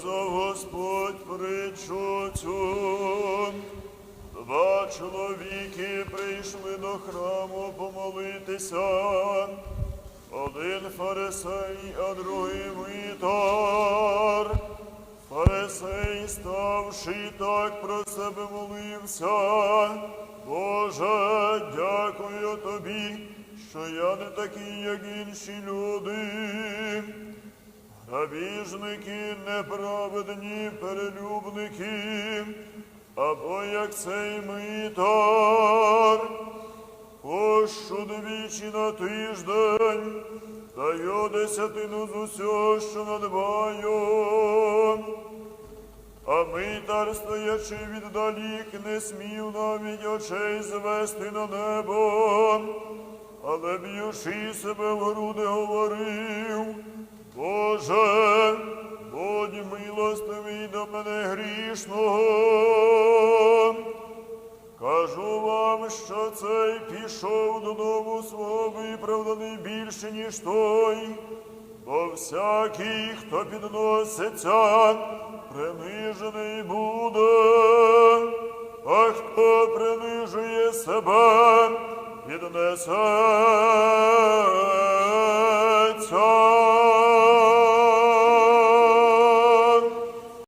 сказав Господь притчу цю. Два чоловіки прийшли до храму помолитися. Один фарисей, а другий митар. Фарисей, ставши так про себе молився. Боже, дякую тобі, що я не такий, як інші люди. Грабіжники, неправедні перелюбники, або як цей митар, пощу двічі на тиждень, даю десятину з усього, що надбаю. А митар, стоячи віддалік, не смів навіть очей звести на небо, але б'ючи себе в груди, говорив, будь милостивий до мене грішного. Кажу вам, що цей пішов додому свого виправданий більше, ніж той, бо всякий, хто підноситься, принижений буде, а хто принижує себе, піднесе.